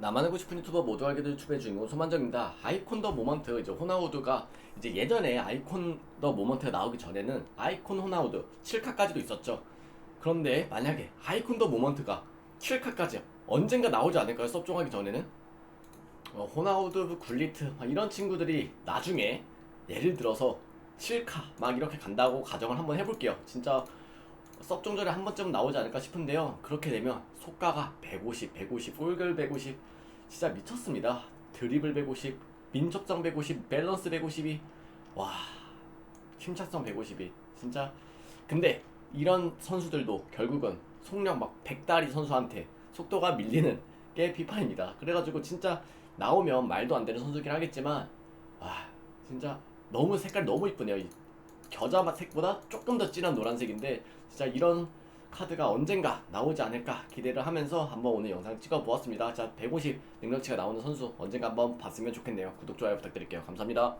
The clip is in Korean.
나만 알고 싶은 유튜버 모두 알게 될 유튜브의 주인공 소만정입니다. 아이콘 더 모먼트 이제 호나우드가 이제 예전에 아이콘 더 모먼트가 나오기 전에는 아이콘 호나우드 7카까지도 있었죠. 그런데 만약에 아이콘 더 모먼트가 7카까지 언젠가 나오지 않을까요? 섭종하기 전에는 어, 호나우드 굴리트 막 이런 친구들이 나중에 예를 들어서 7카 막 이렇게 간다고 가정을 한번 해볼게요. 진짜 섭종 전에 한 번쯤 나오지 않을까 싶은데요. 그렇게 되면 속가가 150, 150, 골글 150 진짜 미쳤습니다. 드리블 150, 민첩성 150, 밸런스 152. 와, 침착성 152. 진짜 근데 이런 선수들도 결국은 속력 막 100다리 선수한테 속도가 밀리는 게 비판입니다. 그래가지고 진짜 나오면 말도 안 되는 선수긴 하겠지만 와 진짜 너무 색깔 너무 이쁘네요. 이 겨자맛 색보다 조금 더 진한 노란색인데 진짜 이런 카드가 언젠가 나오지 않을까 기대를 하면서 한번 오늘 영상 찍어 보았습니다. 자, 150 능력치가 나오는 선수 언젠가 한번 봤으면 좋겠네요. 구독, 좋아요 부탁드릴게요. 감사합니다.